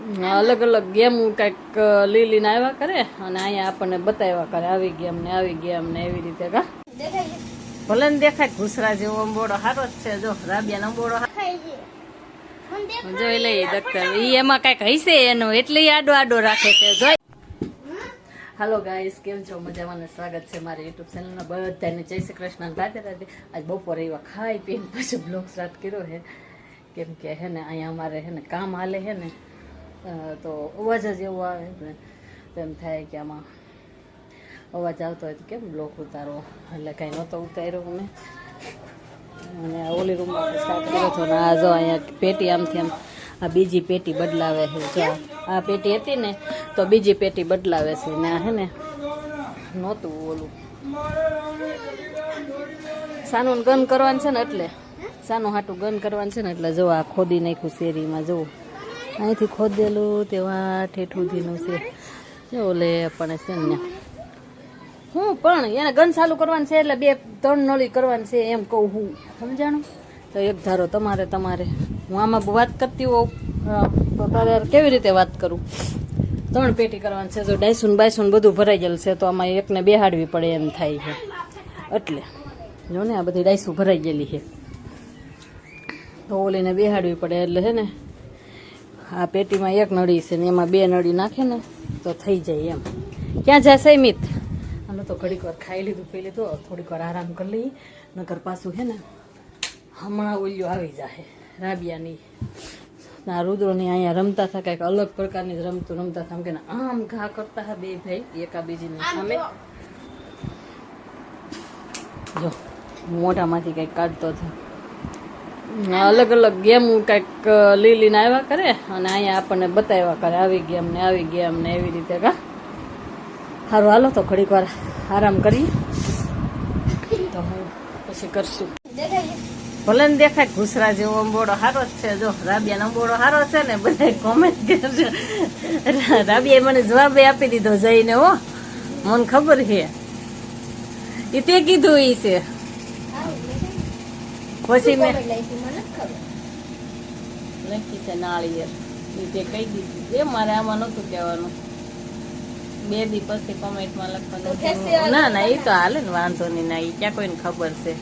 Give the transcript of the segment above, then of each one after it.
અલગ અલગ ગેમ કંઈક લઈ લઈને આવ્યા કરે અને અહીંયા આપણને બતાવ્યા કરે આવી ગેમ ને આવી ગેમ ને એવી રીતે કા? ભલે ને દેખાય ઘુસરા જેવો અંબોડો હારો જ છે જો રાબિયા અંબોડો જોઈ લઈએ દખ્તર ઈ એમાં કંઈક હશે એનો એટલે આડો આડો રાખે છે જોઈ. હાલો ગાઈસ કેમ છો? મજામાં ને સ્વાગત છે મારી યુટ્યુબ ચેનલના બધાને. જય શ્રી કૃષ્ણ રાધે રાધે. આજ બપોરે એવા ખાઈ પીને પછી બ્લોગ સ્ટાર્ટ કર્યો હે. કેમ કે હે ને અહીંયા અમારે હે ને કામ હાલે છે ને. તો અવાજ જ એવો આવે ને એમ થાય કે આમાં અવાજ આવતો હોય તો કેમ બ્લોક ઉતારો? એટલે કાંઈ નહોતો ઉતાર્યો અમે અને ઓલી રૂમમાં સ્ટાર્ટ કર્યો હતો ને આ જો અહીંયા પેટી આમથી આમ, આ બીજી પેટી બદલાવે છે. જો આ પેટી હતી ને, તો બીજી પેટી બદલાવે છે. ને આ હે ને, નહોતું ઓલું. સાનું ગન કરવાનું છે ને એટલે, સાનું હાટું ગન કરવાનું છે ને એટલે જો આ ખોદી નાખ્યું શેરીમાં જુઓ અહીંથી ખોદેલું તેવા ઠેઠુંથીનું છે. જો ઓલે પણ છે ને હું પણ એને ગન ચાલુ કરવાનું છે એટલે બે ત્રણ નળી કરવાની છે એમ કહું હું. સમજાણું? તો એક ધારો તમારે તમારે. હું આમાં વાત કરતી હોઉં તો તારે કેવી રીતે વાત કરું? ત્રણ પેટી કરવાની છે, જો ડાયસુન બાયસુન બધું ભરાઈ ગયેલું છે, તો આમાં એકને બેહાડવી પડે એમ થાય છે. એટલે, જો ને આ બધી ડાયસું ભરાઈ ગયેલી છે. તો ઓલીને બેહાડવી પડે એટલે છે ને આ પેટીમાં એક નળી છે ને એમાં બે નળી નાખે ને તો થઈ જાય એમ. ક્યાં જશે મિત? આનો તો ઘડીક વાર ખાઈ લીધું પી લીધું થોડીક વાર આરામ કરી લઈએ નકર પાછું છે ને હમણાં ઓલિયો આવી જાય રાબિયાની. આ રુદ્રોની અહીંયા રમતા હતા, કંઈક અલગ પ્રકારની રમતું, રમતા હતા કે આમ ઘા કરતા હતા બે ભાઈ, એકાબીજીની સામે. જો, મોઢામાંથી કંઈક કાઢતો હતો. અલગ અલગ ગેમ કંઈક લઈ લઈને આવ્યા કરે અને અહીંયા આપણને બતાવ્યા કરે આવી ગેમ ને આવી ગેમ ને એવી રીતે, કા? સારું હાલો તો ઘડીક વાર આરામ કરી તો હું પછી કરશું. ભલે ને દેખાય ઘૂસરા જેવો અંબોડો સારો જ છે. જો રાબિયા અંબોડો સારો છે ને બધા કોમેન્ટ કરશે રાબિયાએ મને જવાબ આપી દીધો જઈને, હો. મને ખબર છે. એ તે કીધું એ છે. પછી મેં લખી છે નાળિયેર. એ તે કહી દીધું. એ મારે આમાં નહોતું કહેવાનું. બે દી પછી કોમેન્ટમાં લખવાનું. ના ના એ તો હાલે ને વાંધો નહીં. ના એ ક્યાં કોઈને ખબર છે.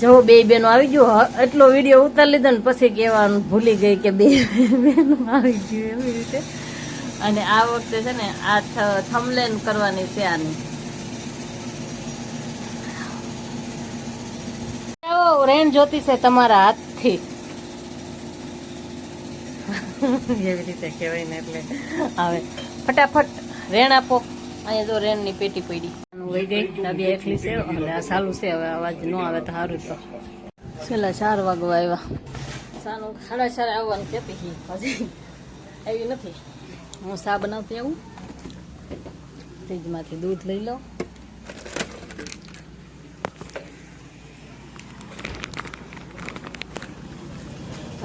જો બે બેનો આવી ગયો. એટલો વીડિયો ઉતારી લીધો ને પછી કહેવાનું ભૂલી ગઈ કે બે બેનો આવી ગયું એવી રીતે. અને આ વખતે છે ને આ થમલેન કરવાની છે આની આવો રેણ જોતી છે તમારા હાથથી. એવી રીતે કહેવાય ને એટલે. આવે ફટાફટ રેણ આપો. અહીંયા જો રેણની પેટી પડી. વહી ગઈ. ડાબી એકલી છે અને આ સાલું છે હવે અવાજ ન આવે તો સારું તો. છેલ્લા ચાર વાગવા આવ્યા. સાનું સાડા ચાર આવવાનું કહેતી હતી. હજી આવી નથી. હું સા બનાવતી આવું? ફ્રીજમાંથી દૂધ લઈ લો.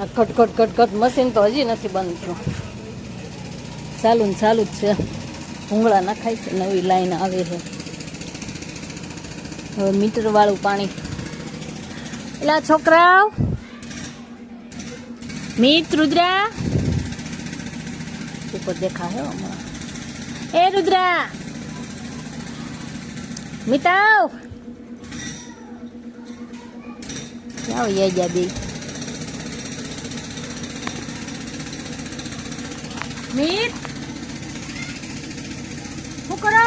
કટ કટ મશીન તો હજી નથી થયું ચાલુ ને ચાલુ જ છે. ભૂંગળા નખાય છે, નવી લાઈન આવે છે. હવે મીટર વાળું પાણી. એલા છોકરાઓ! મીત, રુદ્રા! ઉપર દેખાયો હમણાં. એ રુદ્રા! મિતાવ! ક્યાં યે જા બે મીત. શું કરો?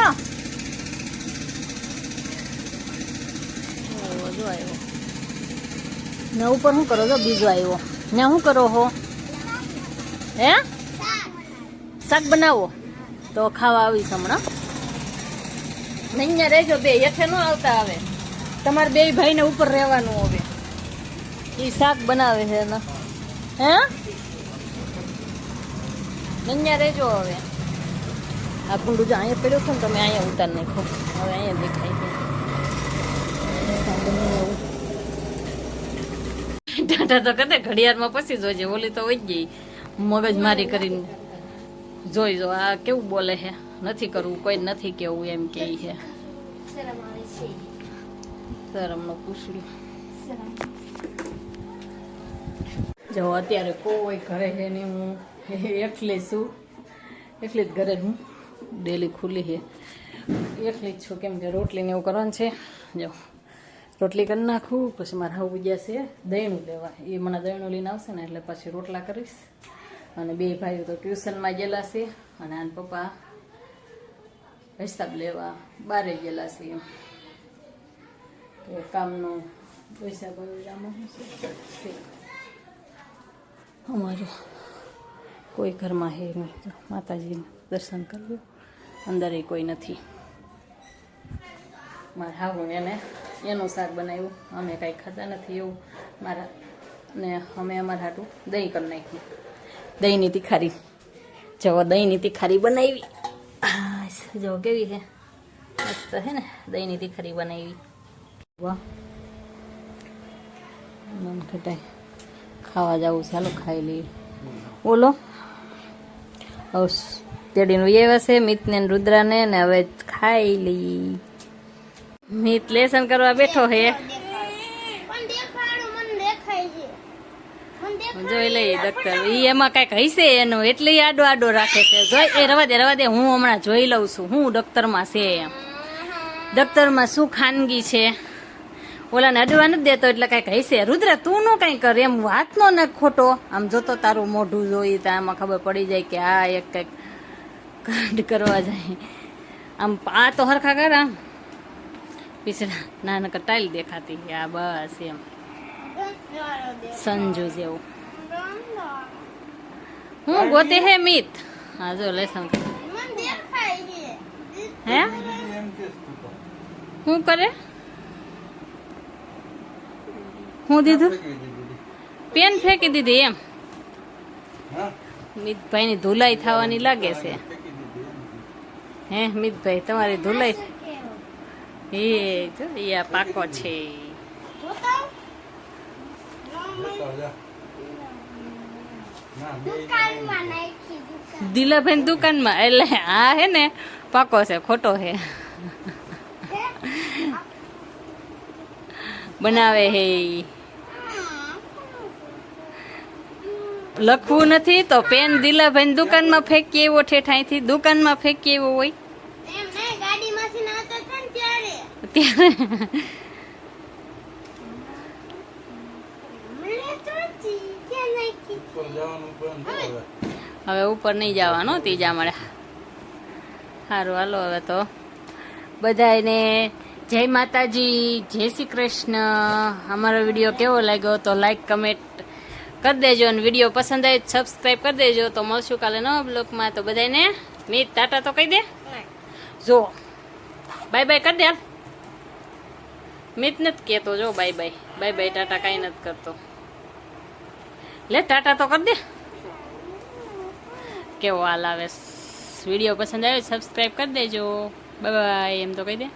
આવ્યો જો આવ્યો. ને ઉપર શું કરો છો? બીજો આવ્યો. ને શું કરો હો? હે? શાક બનાવો. તો ખાવા આવીશ હમણાં. નહીં અહીંયા રહેજો બે હેઠે ન આવતા આવે. તમારે બે ભાઈને ઉપર રહેવાનું હવે. એ શાક બનાવે છે ને. હે? અહીંયા રહેજો હવે. આ ભૂંડું જો અહીંયા પડ્યો છે ને તમે અહીંયા ઉતાર નાખો હવે અહીંયા દેખાય છે. ટાટા તો કદે ઘડિયાળમાં પછી જોજે ઓલી તો વહી ગઈ. મગજ મારી કરીને જોઈ જો આ કેવું બોલે છે? નથી કરવું કોઈ નથી કેવું એમ કે છે. શરમનો પૂછડ્યું જો અત્યારે કોઈ ઘરે છે નહીં હું એકલી છું. એકલી જ ઘરે હું. ડેલી ખુલ્લી છે. એકલી જ છું કેમ કે રોટલીને એવું કરવાનું છે. જો, રોટલી કરી નાખું, પછી મારા હાવ ગયા છે. દહીણું લેવા. એ મને દહીણું લઈને આવશે ને, એટલે પછી રોટલા કરીશ. અને બે ભાઈઓ તો ટ્યુશનમાં ગયેલા છે. અને આન પપ્પા હિસાબ લેવા બારે ગયેલા છે એમ. તો કામનું પૈસા તે. અમારું કોઈ ઘરમાં હે નહીં. માતાજીનું દર્શન કર્યું અંદર કોઈ નથી. મારા હાવું એને, એનું શાક બનાવ્યું. અમે કાંઈ ખાતા નથી એવું. મારા, ને અમે અમારા હાટું દહીં કરી નાખ્યું. દહીંની તીખારી. જો દહીંની તીખારી બનાવી. જો કેવી છે મસ્ત છે ને, દહીંની તીખારી બનાવી. વાહ. મન ખટાય. ખાવા જવું ચાલો ખાઈ લઈએ. બોલો. તેડીને આવ્યા છે, મિતને રુદ્રાને ને હવે ખાઈ લઈ. મિત લેસન કરવા બેઠો હે. જોઈ લઈએ દખ્તર ઈ એમાં કંઈક હશે એનું, એટલે આડો આડો રાખે છે. જોઈ, એ રવા દે રવા દે, હું હમણાં જોઈ લઉં છું, હું દફતરમાં છે એમ. દફતરમાં શું ખાનગી છે? ઓલાને અડવા નથી દેતો એટલે કંઈક હશે. રુદ્ર તું નું કઈ કર. એમ વાત નો ને ખોટો. આમ જોતો તારું મોઢું જોઈ તો આમાં ખબર પડી જાય કે આ એક કંઈક કાંડ કરવા જાય. આમ આ તો હરખા કર આમ. પીછડા ના નકર ટાઈલ દેખાતી આ બસ એમ. સંજુ જેવું. હું ગોતે હે મિત? હા જો લેસન હે? શું કરે? હું દીધું? પેન ફેંકી દીધી એમ? મિતભાઈ ની ધુલાઈ થવાની લાગે છે. હે મિતભાઈ તમારી ધુલાઈ? એ જો એ આ પાકો છે. દિલાભાઈ દુકાનમાં એટલે આ હે ને પાકો છે ખોટો છે બનાવે હે લખવું નથી તો પેન દિલાભાઈ દુકાનમાં ફેંકીએ એવો ઠેઠાઈથી દુકાનમાં ફેંકીએ એવો હોય. હવે. ઉપર નહીં જવાનું ત્રીજા મળે. સારું હાલો હવે તો. બધાને જય માતાજી, જય શ્રી કૃષ્ણ. અમારો વીડિયો કેવો લાગ્યો તો લાઈક કમેન્ટ કરી દેજો અને વીડિયો પસંદ આવે સબસ્ક્રાઈબ કરી દેજો. તો મળશું કાલે નવા બ્લોગમાં. તો બધાને મીત ટાટા તો કહી દે. જો બાય બાય કરી દે. મિત નથી કહેતો, જો bye bye bye bye Tata કાંઈ નથી કરતો. લે, ટાટા તો કરી દે. કેવો હાલ આવે. વીડિયો પસંદ આવે સબસ્ક્રાઈબ કરી દેજો. બાય એમ તો કહી દે.